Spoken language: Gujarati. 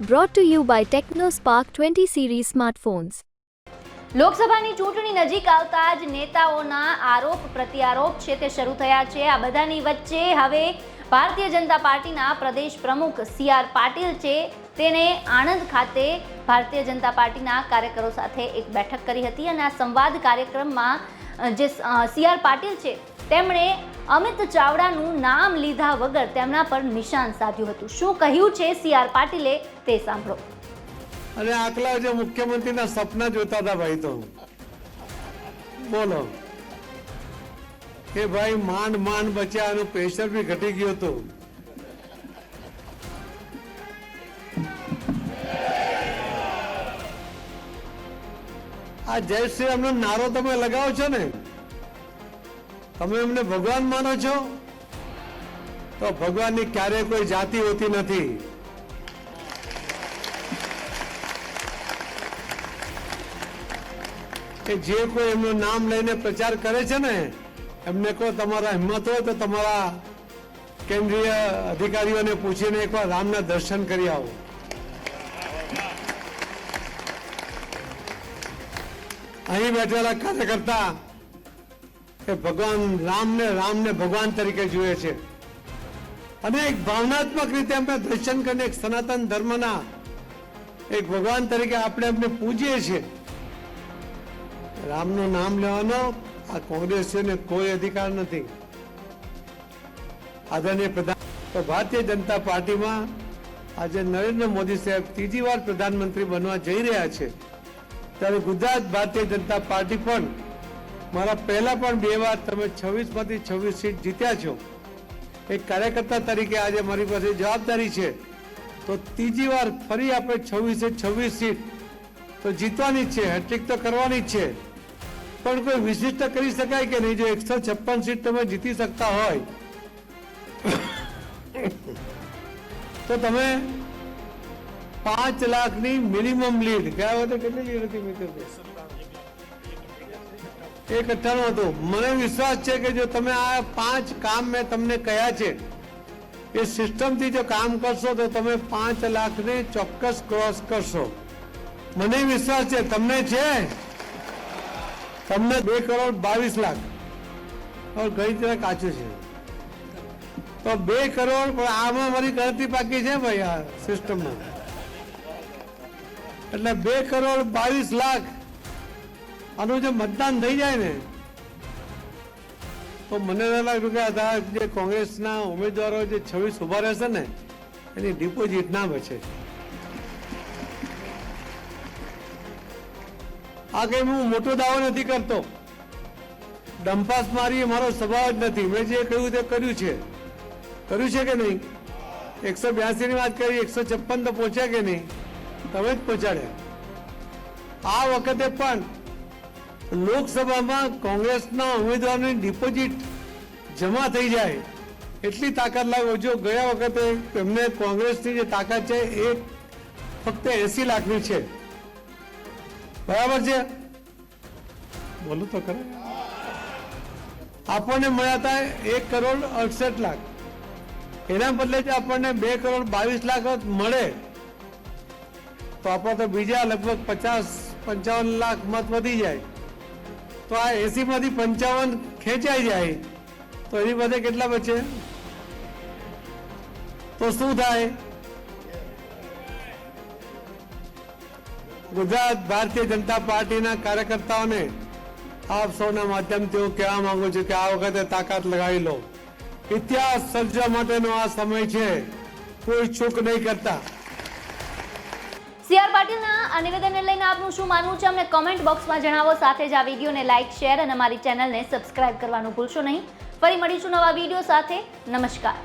Brought to you by TechnoSpark 20 series smartphones. લોકસભાની ચૂંટણી નજીક આવતા જ નેતાઓના આરોપ પ્રત્યારોપ છે તે શરૂ થયા છે આ બધાની વચ્ચે હવે ભારતીય જનતા પાર્ટીના પ્રદેશ પ્રમુખ સી આર પાટીલ છે તેને આણંદ ખાતે ભારતીય જનતા પાર્ટીના કાર્યકરો સાથે એક બેઠક કરી હતી અને આ સંવાદ કાર્યક્રમમાં જે સી આર પાટીલ છે તેમણે અમિત ચાવડાનું નામ લીધા વગર તેમના પર નિશાન સાધ્યું હતું. શું કહ્યું છે સી આર પાટીલે તે સાંભળો. અને આકલા જે મુખ્યમંત્રીના સપના જોતા હતા ભાઈ તો. બોલો. કે ભાઈ માંડ માંડ બચ્યા એનું પ્રેશર બી ઘટી ગયું હતું. આ જય શ્રી રામનો નારો તમે લગાવો છો ને. તમે એમને ભગવાન માનો છો? તો ભગવાનની ક્યારેય કોઈ જાતિ હોતી નથી. કે જે કોઈ એમનું નામ લઈને પ્રચાર કરે છે ને, એમને કહો તમારા હિંમત હોય તો તમારા કેન્દ્રીય અધિકારીઓને પૂછીને એકવાર રામના દર્શન કરી આવો. અહીં બેઠેલા કાર્યકર્તા એ ભગવાન રામને રામને ભગવાન તરીકે જુએ છે. અને એક ભાવનાત્મક રીતે અમે દર્શન કરીને એક સનાતન ધર્મના એક ભગવાન તરીકે આપણે એમને પૂજીએ છીએ. રામનું નામ લેવાનો આ કોંગ્રેસીઓને કોઈ અધિકાર નથી. આદરણીય પ્રધાન ભારતીય જનતા પાર્ટીમાં આજે નરેન્દ્ર મોદી સાહેબ ત્રીજી વાર પ્રધાનમંત્રી બનવા જઈ રહ્યા છે. ત્યારે ગુજરાત ભારતીય જનતા પાર્ટી પણ મારા પહેલા પણ બે વાર તમે છવ્વીસમાંથી છવ્વીસ સીટ જીત્યા છો. એક કાર્યકર્તા તરીકે આજે મારી પાસે જવાબદારી છે. તો ત્રીજી વાર ફરી આપણે છવ્વીસે છવ્વીસ સીટ તો જીતવાની જ છે હેટ્રિક તો કરવાની જ છે. પણ કોઈ વિશિષ્ટ કરી શકાય કે નહીં? જો એકસો છપ્પન સીટ તમે જીતી શકતા હોય. તો તમે પાંચ લાખની મિનિમમ લીડ ગયા વખતે કેટલી લીડ હતી મિત્રો એક અઠ્ઠાણું હતું. મને વિશ્વાસ છે કે જો તમે આ પાંચ કામ મેં તમને કહ્યા છે, એ સિસ્ટમથી જો કામ કરશો તો તમે પાંચ લાખને ચોક્કસ ક્રોસ કરશો. મને વિશ્વાસ છે. તમને છે? તમને બે કરોડ બાવીસ લાખ. और ગઈ જરા કાચું છે? તો બે કરોડ, પણ આમાં મારી ગણતરી બાકી છે ભાઈ આ સિસ્ટમમાં. એટલે બે કરોડ બાવીસ લાખ. આનું જે મતદાન થઈ જાય ને, તો મને લાગ્યું કે આ જે કોંગ્રેસના ઉમેદવારો જે છવ્વીસ ઊભા રહેશે ને, એની ડિપોઝિટ ના બચે. આ કઈ હું મોટો દાવો નથી કરતો. ડંપાસ મારી મારો સ્વભાવ જ નથી. મેં જે કહ્યું તે કર્યું છે. કર્યું છે કે નહીં? એકસો બ્યાસી ની વાત કરી, એકસો છપ્પન તો પહોંચ્યા કે નહીં? તમે જ પહોંચાડ્યા. આ વખતે પણ લોકસભામાં કોંગ્રેસના ઉમેદવારની ડિપોઝિટ જમા થઈ જાય. એટલી તાકાત લાગે જો ગયા વખતે એમને કોંગ્રેસની જે તાકાત છે એ ફક્ત એસી લાખની છે. બરાબર છે? બોલો તો ખરે. આપણને મળ્યા હતા એક કરોડ અડસઠ લાખ. એના બદલે જે આપણને બે કરોડ બાવીસ લાખ મળે. તો આપણે તો બીજા લગભગ પચાસ પંચાવન લાખ મત વધી જાય. તો આ એસીમાંથી પંચાવન ખેંચાઈ જાય. તો એની બધે કેટલા બચે? તો શું થાય? ગુજરાત ભારતીય જનતા પાર્ટીના કાર્યકર્તાઓને આપ સૌના માધ્યમથી હું કહેવા માંગુ છું કે આ વખતે તાકાત લગાવી લો. ઇતિહાસ સર્જવા માટેનો આ સમય છે. કોઈ ચૂક નહીં કરતા. સી આર પાટીલના આ નિવેદનને લઈને આપનું શું માનવું છે? અમને કમેન્ટ બોક્સમાં જણાવો. સાથે જ આ વિડીયોને લાઇક શેર અને અમારી ચેનલને સબસ્ક્રાઇબ કરવાનું ભૂલશો નહીં. ફરી મળીશું નવા વીડિયો સાથે. નમસ્કાર.